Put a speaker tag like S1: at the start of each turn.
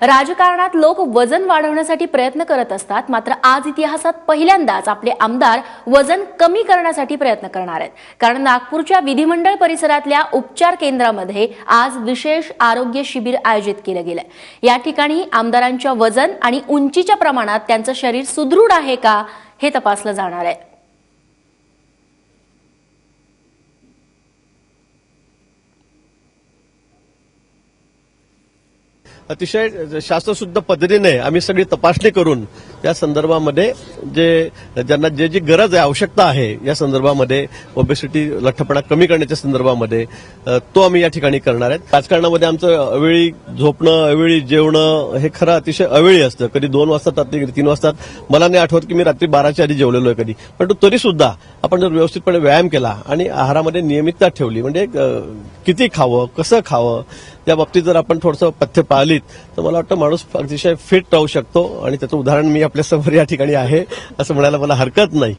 S1: राजकारणात लोक वजन वाढवण्यासाठी प्रयत्न करत असतात. मात्र आज इतिहासात पहिल्यांदाच आपले आमदार वजन कमी करण्यासाठी प्रयत्न करणार आहेत. कारण नागपूरच्या विधिमंडळ परिसरातल्या उपचार केंद्रामध्ये आज विशेष आरोग्य शिबिर आयोजित केलं गेलं या ठिकाणी आमदारांच्या वजन आणि उंचीच्या प्रमाणात त्यांचं शरीर सुदृढ आहे का हे तपासलं जाणार आहे.
S2: अतिशय शास्त्रशुद्ध पद्धतीने आम्ही सगळी तपासणी करून त्या संदर्भामध्ये जे ज्यांना जे जी गरज आहे आवश्यकता आहे या संदर्भामध्ये ओबेसिटी लठ्ठपणा कमी करण्याच्या संदर्भामध्ये तो आम्ही या ठिकाणी करणार आहेत. राजकारणामध्ये आमचं अवेळी झोपणं अवेळी जेवणं हे खरं अतिशय अवेळी असतं. कधी दोन वाजता रात्री कधी तीन वाजतात मला नाही आठवत की मी रात्री बाराच्या आधी जेवलेलो आहे कधी. परंतु तरी सुद्धा आपण जर व्यवस्थितपणे व्यायाम केला आणि आहारामध्ये नियमितता ठेवली म्हणजे किती खावं कसं खावं त्या बाबतीत जर आपण थोडंसं पथ्य पाळलीत तर मला वाटतं माणूस अतिशय फिट राहू शकतो आणि त्याचं उदाहरण मी आपल्यासमोर या ठिकाणी आहे असं म्हणायला मला हरकत नाही.